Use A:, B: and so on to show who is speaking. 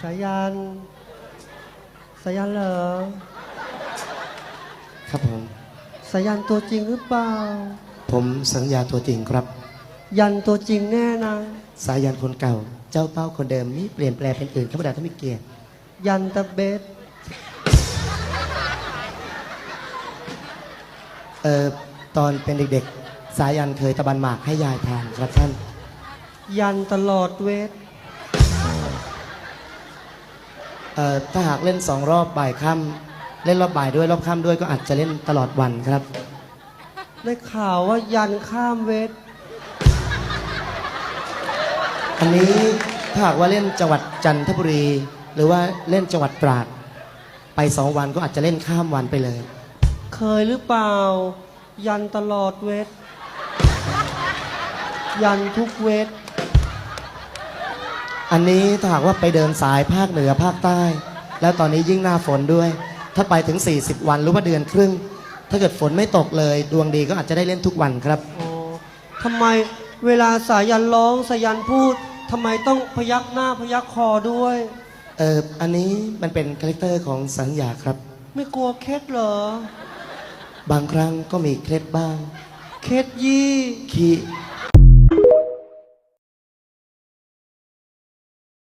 A: สายันสายันเหรอ
B: ครับผม
A: สายันตัวจริงหรือเปล่า
B: ผมสัญญาตัวจริงครับ
A: ยันตัวจริงแน่นะ
B: สายันคนเก่า เจ้าเป้าคนเดิมมีเปลี่ยนแปลงเป็นอื่นข้าพเจ้าท่านไม่เกียรติ
A: ยันตะเบส
B: เอ่อตอนเป็นเด็กๆ สายันเคยตะบันหมากให้ยายทานครับท่าน
A: ยันตลอดเวท
B: ถ้าหากเล่นสองรอบบ่ายค่ำเล่นรอบบ่ายด้วยรอบค่ำด้วยก็อาจจะเล่นตลอดวันครับ
A: ได้ข่าวว่ายันข้ามเวท
B: อันนี้ถ้าหากว่าเล่นจังหวัดจันทบุรี หรือว่าเล่นจังหวัดตราด ไปสองวันก็อาจจะเล่นข้ามวันไปเลย
A: เคยหรือเปล่า ยันตลอดเวท ยันทุกเวท
B: อันนี้ถ้าหากว่าไปเดินสายภาคเหนือภาคใต้ แล้วตอนนี้ยิ่งหน้าฝนด้วย ถ้าไปถึง 40 วันหรือว่าเดือนครึ่ง ถ้าเกิดฝนไม่ตกเลย ดวงดีก็อาจจะได้เล่นทุกวันครับ
A: อ๋อทำไมเวลาสายันร้องสายันพูดทำไมต้องพยักหน้าพยักคอด้วย
B: เอออันนี้มันเป็นคาแรคเตอร์ของสัญญาครับ
A: ไม่กลัวเคล็ดเหรอ
B: บางครั้งก็มีเคล็ดบ้าง
A: เคล็ดยี่
B: ขี้